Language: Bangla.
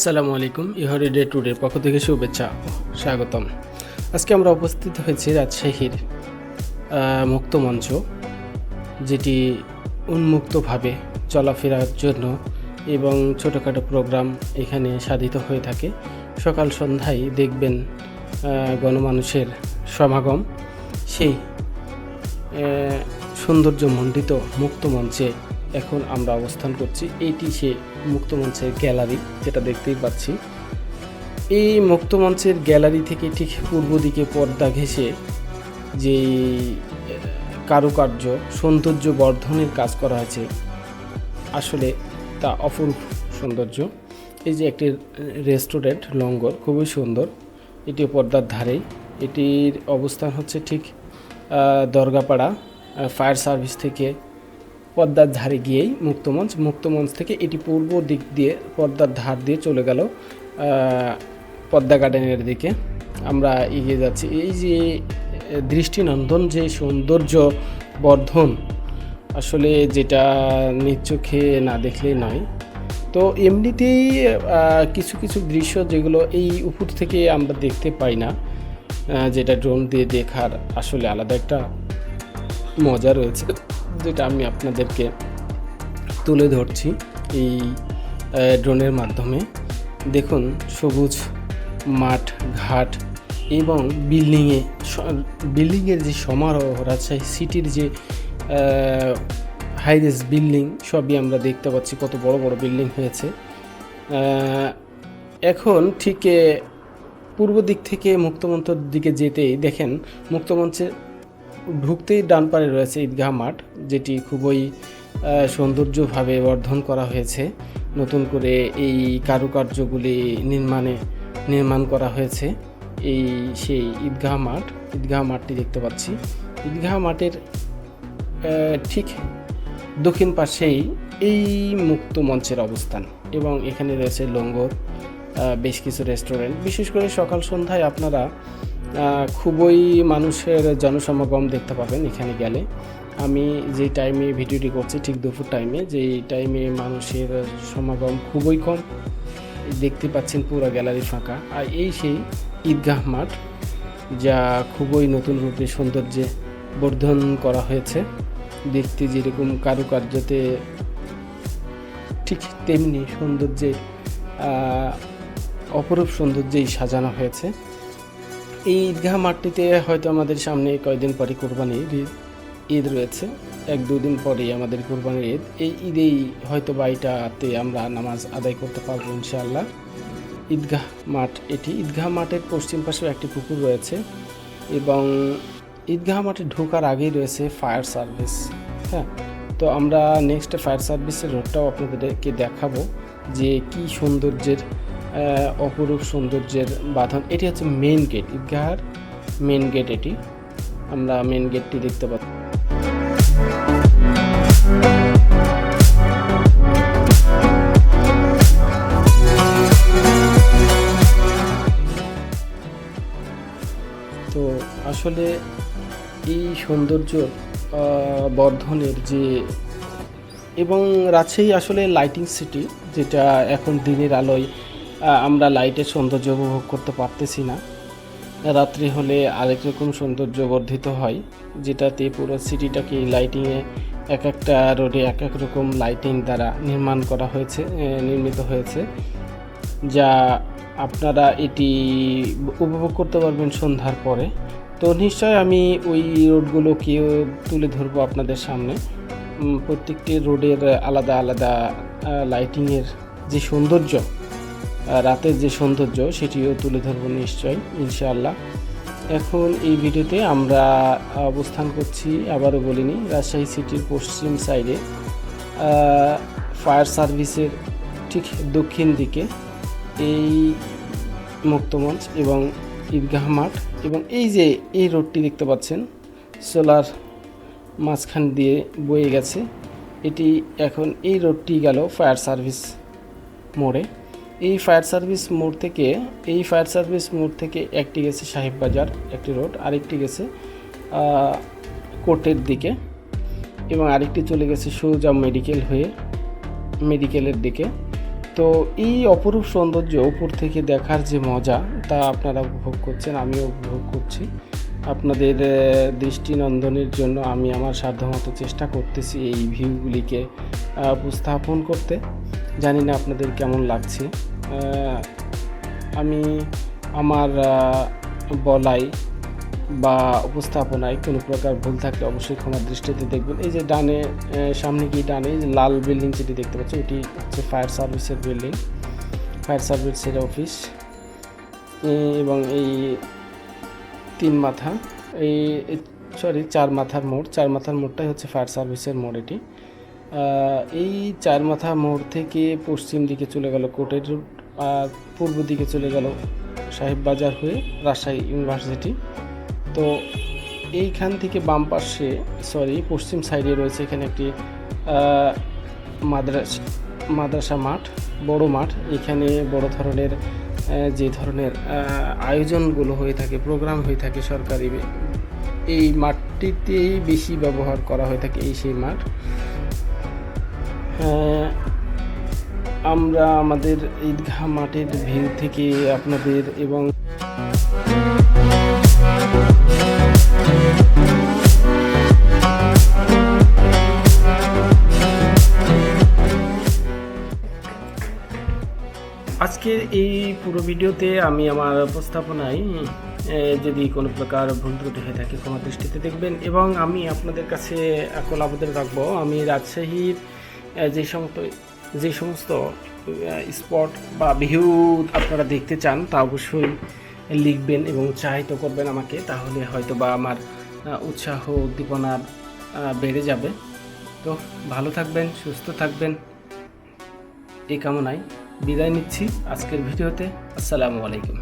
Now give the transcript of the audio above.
আসসালামু আলাইকুম, ইহরি ডে টুডের পক্ষ থেকে শুভেচ্ছা, স্বাগতম। আজকে আমরা উপস্থিত হয়েছি রাজশাহীর মুক্ত মঞ্চ, যেটি উন্মুক্তভাবে চলাফেরার জন্য এবং ছোটোখাটো প্রোগ্রাম এখানে সাধিত হয়ে থাকে। সকাল সন্ধ্যায় দেখবেন গণমানুষের সমাগম। সেই সৌন্দর্যমণ্ডিত মুক্ত মঞ্চে এখন আমরা অবস্থান করছি এটি সে মুক্ত মঞ্চের গ্যালারি, যেটা দেখতেই পাচ্ছি। এই মুক্ত মঞ্চের গ্যালারি থেকে ঠিক পূর্ব দিকে পর্দা ঘেঁষে যে কারুকার্য, সৌন্দর্য বর্ধনের কাজ করা হয়েছে, আসলে তা অপূর্ব সৌন্দর্য। এই যে একটি রেস্টুরেন্ট, লঙ্গর, খুবই সুন্দর। এটি পর্দার ধারেই। এটির অবস্থান হচ্ছে ঠিক দরগাপাড়া ফায়ার সার্ভিস থেকে পদ্মার ধারে গিয়েই মুক্তমঞ্চ মুক্তমঞ্চ থেকে এটি পূর্ব দিক দিয়ে পদ্মার ধার দিয়ে চলে গেল পদ্মা গার্ডেনের দিকে। আমরা এগিয়ে যাচ্ছি। এই যে দৃষ্টিনন্দন, যে সৌন্দর্য বর্ধন, আসলে যেটা নিজ চোখে না দেখলেই নয়। তো এমনিতেই কিছু কিছু দৃশ্য যেগুলো এই উপর থেকে আমরা দেখতে পাই না যেটা ড্রোন দিয়ে দেখার আসলে আলাদা একটা মজা রয়েছে। যেটা আমি আপনাদেরকে তুলে ধরছি এই ড্রোনের মাধ্যমে। দেখুন, সবুজ মাঠ, ঘাট এবং বিল্ডিংয়ে বিল্ডিংয়ের যে সমারোহ, রাজশাহী সিটির যে হাইরেস বিল্ডিং, সবই আমরা দেখতে পাচ্ছি কত বড় বড় বিল্ডিং হয়েছে। এখন ঠিক পূর্ব দিক থেকে মুক্তমঞ্চের দিকে যেতেই দেখেন মুক্তমঞ্চে ঢুকতেই ডান পারে রয়েছে ঈদগাহ মাঠ, যেটি খুবই সৌন্দর্যভাবে বর্ধন করা হয়েছে। নতুন করে এই কারুকার্যগুলি নির্মাণে, নির্মাণ করা হয়েছে। এই সেই ঈদগাহ মাঠ, ঈদগাহ মাঠটি দেখতে পাচ্ছি। ঈদগাহ মাঠের ঠিক দক্ষিণ পাশেই এই মুক্ত মঞ্চের অবস্থান এবং এখানে রয়েছে লঙ্গর বেশ কিছু রেস্টুরেন্ট। বিশেষ করে সকাল সন্ধ্যায় আপনারা খুবই মানুষের জনসমাগম দেখতে পাবেন এখানে গেলে। আমি যে টাইমে ভিডিওটি করছি ঠিক দুপুর টাইমে যেই টাইমে মানুষের সমাগম খুবই কম। দেখতে পাচ্ছেন পুরো গ্যালারি ফাঁকা। আর এই সেই ঈদগাহ মাঠ, যা খুবই নতুন রূপে সৌন্দর্যে বর্ধন করা হয়েছে। দেখতে যেরকম কারুকার্যতে ঠিক তেমনি সৌন্দর্যে অপরূপ সৌন্দর্যেই সাজানো হয়েছে। এই ঈদগাহ মাঠটিতে হয়তো আমাদের সামনে কয়েকদিন পরে কোরবানির ঈদ- ঈদ রয়েছে। এক দুদিন পরেই আমাদের কোরবানির ঈদ। এই ঈদেই হয়তো বাড়িটাতে আমরা নামাজ আদায় করতে পারব ইনশাআল্লাহ। ঈদগাহ মাঠ এটি। ঈদগাহ মাঠের পশ্চিম পাশেও একটি পুকুর রয়েছে এবং ঈদগাহ মাঠে ঢোকার আগেই রয়েছে ফায়ার সার্ভিস। হ্যাঁ তো আমরা নেক্সট ফায়ার সার্ভিসের রোডটাও আপনাদেরকে দেখাবো যে কি সৌন্দর্যের অপরূপ সৌন্দর্যের বাঁধন। এটি হচ্ছে মেন গেট ঈদগাহার মেন গেট এটি। আমরা মেন গেটটি দেখতে পাচ্ছি। তো আসলে এই সৌন্দর্য বর্ধনের যে এবং রাজশাহী আসলে লাইটিং সিটি যেটা এখন দিনের আলোয় আমরা লাইটের সৌন্দর্য উপভোগ করতে পারতেছি না। রাত্রি হলে আরেক রকম সৌন্দর্য বর্ধিত হয়, যেটাতে পুরো সিটিটাকে লাইটিংয়ে এক একটা রোডে এক এক রকম লাইটিং দ্বারা নির্মাণ করা হয়েছে নির্মিত হয়েছে, যা আপনারা এটি উপভোগ করতে পারবেন সন্ধ্যার পরে। তো নিশ্চয় আমি ওই রোডগুলোকেও তুলে ধরবো আপনাদের সামনে। প্রত্যেকটি রোডের আলাদা আলাদা লাইটিংয়ের যে সৌন্দর্য রাতের যে সৌন্দর্য, সেটিও তুলে ধরবো নিশ্চয়, ইনশাআল্লাহ। এখন এই ভিডিওতে আমরা অবস্থান করছি, আবারও বলিনি, রাজশাহী সিটির পশ্চিম সাইডে ফায়ার সার্ভিসের ঠিক দক্ষিণ দিকে এই মুক্তমঞ্চ এবং ঈদগাহ মাঠ এবং এই যে এই রোডটি দেখতে পাচ্ছেন, সোলার মাঝখান দিয়ে বয়ে গেছে। এটি এখন এই রোডটি গেল ফায়ার সার্ভিস মোড়ে। এই ফায়ার সার্ভিস মোড় থেকে, এই ফায়ার সার্ভিস মোড় থেকে একটি গেছে সাহেব বাজার, একটি রোড, আরেকটি গেছে কোর্টের দিকে এবং আরেকটি চলে গেছে সোজা মেডিকেল হয়ে মেডিকেলের দিকে। তো এই অপরূপ সৌন্দর্য উপর থেকে দেখার যে মজা, তা আপনারা উপভোগ করছেন, আমিও উপভোগ করছি। আপনাদের দৃষ্টিনন্দনের জন্য আমি আমার সাধ্যমতো চেষ্টা করতেছি এই ভিউগুলিকে উপস্থাপন করতে। জানি না আপনাদের কেমন লাগছে। আমি আমার বলাই বা উপস্থাপনায় কোনো প্রকার ভুল থাকলে অবশ্যই ক্ষমার দৃষ্টিতে দেখবেন। এই যে ডানে সামনে গিয়ে ডানে লাল বিল্ডিং যেটি দেখতে পাচ্ছি এটি হচ্ছে ফায়ার সার্ভিসের বিল্ডিং। ফায়ার সার্ভিসের অফিস। এবং এই তিন মাথা, এই সরি, চার মাথার মোড়। চার মাথার মোড়টাই হচ্ছে ফায়ার সার্ভিসের মোড় এটি। এই চার মাথা মোড় থেকে পশ্চিম দিকে চলে গেল কোটের রোড আর পূর্ব দিকে চলে গেল সাহেব বাজার হয়ে রাজশাহী ইউনিভার্সিটি। তো এইখান থেকে বাম পাশে সরি পশ্চিম সাইডে রয়েছে এখানে একটি মাদ্রাসা মাদ্রাসা মাঠ, বড় মাঠ। এখানে বড় ধরনের যে ধরনের আয়োজনগুলো হয়ে থাকে প্রোগ্রাম হয়ে থাকে সরকারি, এই মাঠটিতেই বেশি ব্যবহার করা হয়ে থাকে এই সেই মাঠ। আমরা আমাদের ঈদগাহ মাঠের ভিউ থেকে আপনাদের এবং আজকের এই পুরো ভিডিওতে আমি আমার উপস্থাপনায় যদি কোনো প্রকার ভুল ত্রুটি হয়ে থাকে, ক্ষমা দৃষ্টিতে দেখবেন এবং আমি আপনাদের কাছে একল আবেদন রাখব। আমি রাজশাহীর যে সমস্ত যে সমস্ত স্পট বা ভিউ আপনারা দেখতে চান, তা অবশ্যই লিখবেন এবং উৎসাহিত করবেন আমাকে, তাহলে হয়তো বা আমার উৎসাহ উদ্দীপনা বেড়ে যাবে। তো ভালো থাকবেন, সুস্থ থাকবেন, এই কামনায় বিদায় নিচ্ছি আজকের ভিডিওতে। আসসালামু আলাইকুম।